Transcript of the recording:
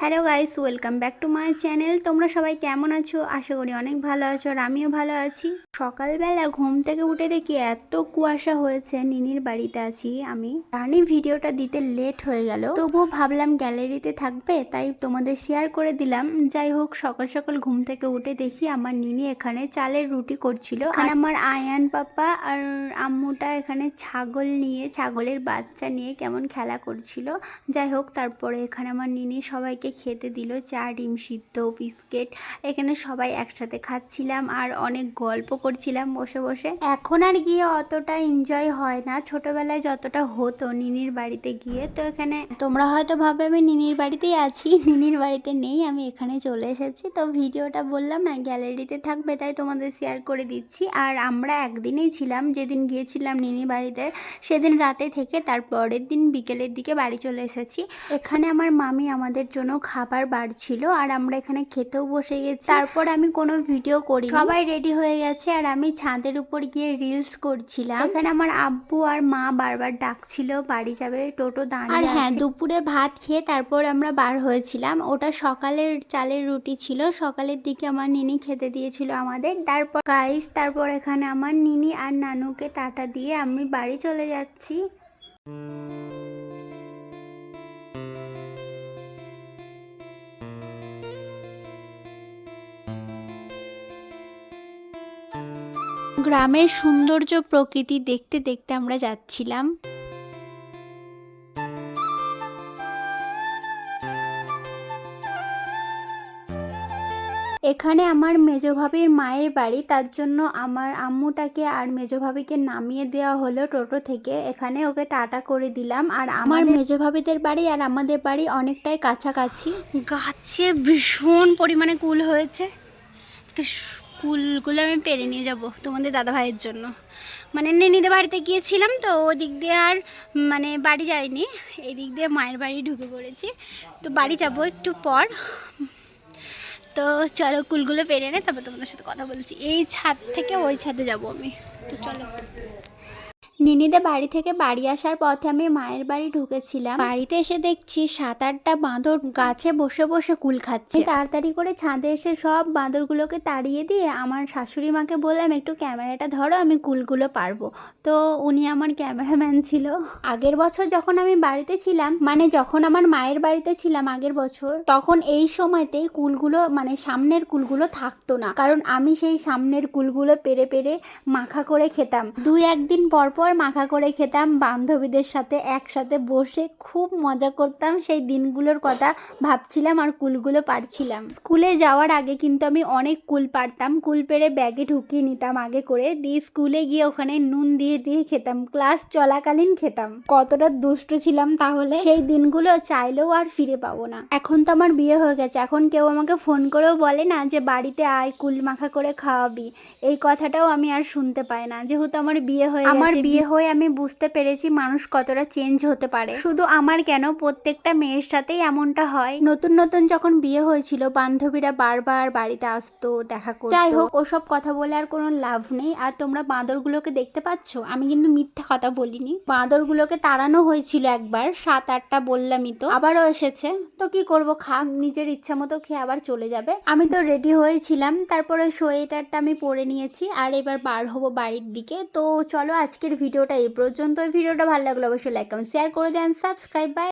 Hello guys welcome back to my channel. তোমরা সবাই কেমন আছো? আশা করি অনেক ভালো আছো আর আমিও ভালো আছি। সকালবেলা ঘুম থেকে উঠে দেখি এত কুয়াশা হয়েছে নিনির বাড়িতে আছি আমি। জানি ভিডিওটা দিতে লেট হয়ে গেল তবুও ভাবলাম গ্যালারিতে থাকবে তাই তোমাদের শেয়ার করে দিলাম। যাই হোক সকাল সকাল ঘুম থেকে উঠে দেখি আমার নিনি এখানে চালের রুটি করছিল। আর আমার আয়ান পাপা আর আম্মুটা এখানে ছাগল নিয়ে ছাগলের বাচ্চা নিয়ে কেমন খেলা করছিল। যাই হোক তারপরে এখানে আমার নিনি সবাইকে খেতে দিল। চা, ডিম সিদ্ধ, বিস্কিট, এখানে সবাই একসাথে খাচ্ছিলাম আর অনেক গল্প করছিলাম বসে বসে। এখন আর গিয়ে অতটা এনজয় হয় না। ছোটবেলায় যতটা হতো নিনির বাড়িতে গিয়ে। তো এখানে তোমরা হয়তো ভাবে আমি নিনির বাড়িতেই আছি, নিনির বাড়িতে নেই, আমি এখানে চলে এসেছি। তো ভিডিওটা বললাম না, গ্যালারিতে থাকবে তাই তোমাদের শেয়ার করে দিচ্ছি। আর আমরা একদিনেই ছিলাম, যেদিন গিয়েছিলাম নিনি বাড়িতে, সেদিন রাতে থেকে তার পরের দিন বিকেলের দিকে বাড়ি চলে এসেছি। এখানে আমার মামি আমাদের জন্য খাবার বাড়ছিল আর আমরা এখানে খেতেও বসে গেছি। তারপর আমি কোনো ভিডিও করি সবাই রেডি হয়ে গেছে আর আমি ছাদের উপর গিয়ে রিলস করছিলাম। এখানে আমার আব্বু আর মা বারবার ডাকছিল বাড়ি যাবে টোটো দাঁড়িয়ে আর হ্যাঁ দুপুরে ভাত খেয়ে তারপর আমরা বার হয়েছিলাম। ওটা সকালের চালের রুটি ছিল সকালের দিকে আমার নিনি খেতে দিয়েছিল আমাদের। তারপর গাইস তারপর এখানে আমার নিনি আর নানুকে টাটা দিয়ে আমি বাড়ি চলে যাচ্ছি। গ্রামের সৌন্দর্য প্রকৃতি দেখতে দেখতে আমরা যাচ্ছিলাম। এখানে আমার মেজো ভাবির মায়ের বাড়ি, তার জন্য আমার আম্মুটাকে আর মেজো ভাবিকে নামিয়ে দেওয়া হলো টোটো থেকে। এখানে ওকে টাটা করে দিলাম। আর আমার মেজো ভাবিদের বাড়ি আর আমাদের বাড়ি অনেকটাই কাছাকাছি। গাছে ভীষণ পরিমাণে কুল হয়েছে। কুলগুলো আমি পেরে নিয়ে যাব তোমাদের দাদা ভাইয়ের জন্য। মানে নেনিদের বাড়িতে গিয়েছিলাম তো, ওদিক দিয়ে আর মানে বাড়ি যাইনি এই দিক দিয়ে মায়ের বাড়ি ঢুকে পড়েছি। তো বাড়ি যাব একটু পর। তো চলো কুলগুলো পেরে নে, তারপর তোমাদের সাথে কথা বলছি। এই ছাদ থেকে ওই ছাদে যাব আমি। তো চলো। নিনিদের বাড়ি থেকে বাড়ি আসার পথে আমি মায়ের বাড়ি ঢুকেছিলাম। বাড়িতে এসে দেখছি সাত আটটা বাঁদর গাছে বসে বসে কুল খাচ্ছে। তাড়াতাড়ি করে ছাদে এসে সব বাঁদরগুলোকে তাড়িয়ে দিয়ে আমার শাশুড়ি মাকে বললাম, একটু ক্যামেরাটা ধরো, আমি কুলগুলো পারব। তো উনি আমার ক্যামেরাম্যান ছিল। আগের বছর যখন আমি বাড়িতে ছিলাম মানে যখন আমার মায়ের বাড়িতে ছিলাম আগের বছর, তখন এই সময়তেই কুলগুলো মানে সামনের কুলগুলো থাকতো না। কারণ আমি সেই সামনের কুলগুলো পেরে পেরে মাখা করে খেতাম। দুই একদিন পর পর মাখা করে খেতাম বান্ধবীদের সাথে একসাথে বসে খুব মজা করতাম। সেই দিনগুলোর কথা ভাবছিলাম আর কুলগুলো পারছিলাম। স্কুলে যাওয়ার আগে কিন্তু আমি অনেক কুল পারতাম। কুল পেরে ব্যাগে ঢুকিয়ে নিতাম আগে করে। দিয়ে স্কুলে গিয়ে ওখানে নুন দিয়ে দিয়ে খেতাম। ক্লাস চলাকালীন খেতাম। কতটা দুষ্ট ছিলাম তাহলে? সেই দিনগুলো চাইলেও আর ফিরে পাবো না। এখন তো আমার বিয়ে হয়ে গেছে। এখন কেউ আমাকে ফোন করেও বলে না যে বাড়িতে আয় কুল মাখা করে খাওয়াবি। এই কথাটাও আমি আর শুনতে পাই না। যেহেতু আমার বিয়ে হয়ে আমার বিয়ে হয়ে আমি বুঝতে পেরেছি মানুষ কতটা চেঞ্জ হতে পারে। শুধু আমার কেন প্রত্যেকটা মেয়ের সাথেই এমনটা হয়। নতুন নতুন যখন বিয়ে হয়েছিল বান্ধবীরা বারবার বাড়িতে আসতো দেখা করতো। যাই হোক ওসব কথা বলে আর কোনো লাভ নেই। আর তোমরা বাঁদরগুলোকে দেখতে পাচ্ছ? আমি কিন্তু মিথ্যা কথা বলিনি। বাঁদরগুলোকে তাড়ানো হয়েছিল একবার সাত আটটা বললামই তো। আবারও এসেছে। তো কি করব খা নিজের ইচ্ছা মতো খেয়ে আবার চলে যাবে। আমি তো রেডি হয়েছিলাম। তারপরে সোয়েটারটা আমি পরে নিয়েছি। আর এবার বার হব বাড়ির দিকে। তো চলো আজকের ভিডিওটা এই পর্যন্ত ভিডিওটা ভালো লাগলে অবশ্যই লাইক কমেন্ট শেয়ার করে দেন। Subscribe bye